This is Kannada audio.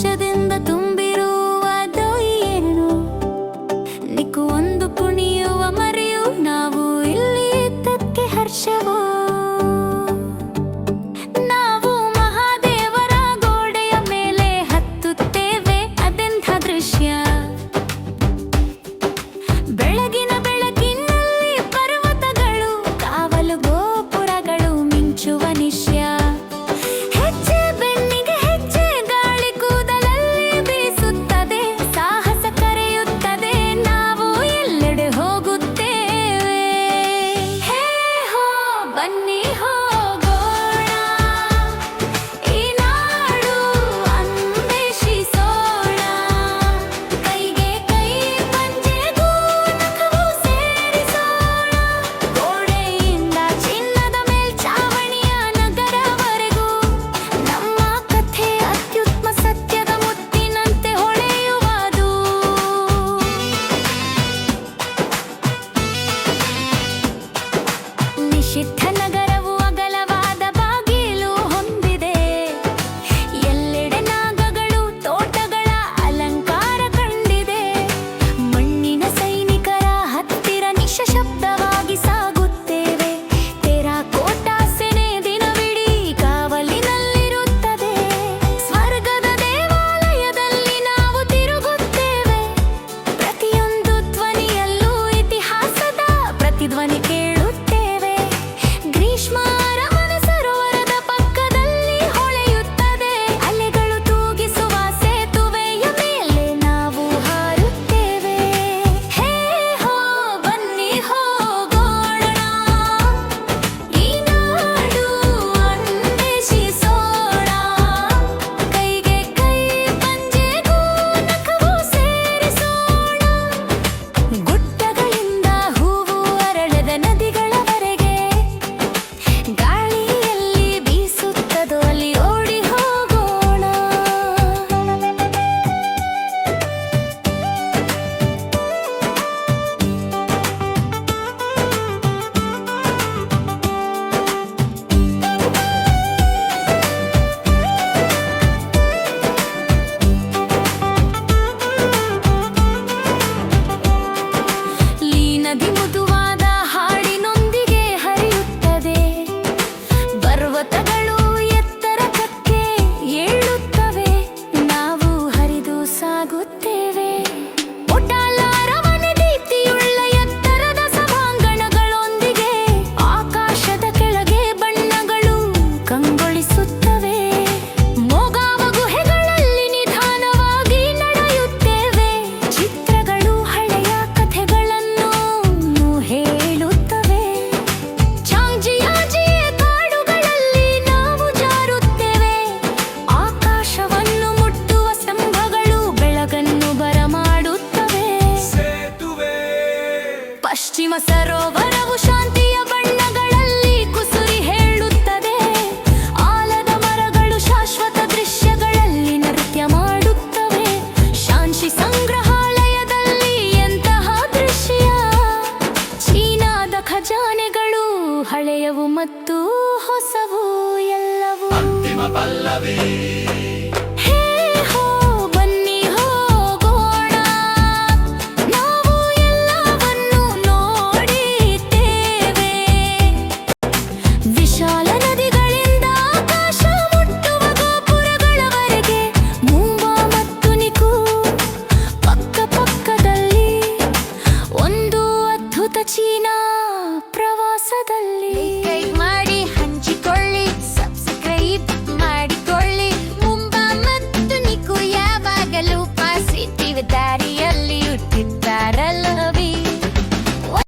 ಸಂತೋಷದಿಂದ ತುಂಬಿರುವ ಏನು? ನಿಕ್ಕು ಒಂದು ಕುಣಿಯುವ ಮರೆಯು ನಾವು ಇಲ್ಲಿ ತಕ್ಕೆ ಹರ್ಷವೋ? ಪಶ್ಚಿಮ ಸರೋವರವು ಶಾಂತಿಯ ಬಣ್ಣಗಳಲ್ಲಿ ಕುಸುರಿ ಹೇಳುತ್ತದೆ. ಆಲದ ಮರಗಳು ಶಾಶ್ವತ ದೃಶ್ಯಗಳಲ್ಲಿ ನೃತ್ಯ ಮಾಡುತ್ತವೆ. ಶಾಂತಿ ಸಂಗ್ರಹಾಲಯದಲ್ಲಿ ಎಂತಹ ದೃಶ್ಯ? ಚೀನಾದ ಖಜಾನೆಗಳು ಹಳೆಯವು ಮತ್ತು ಹೊಸವು ಎಲ್ಲವೂ. ಪಲ್ಲವೇ.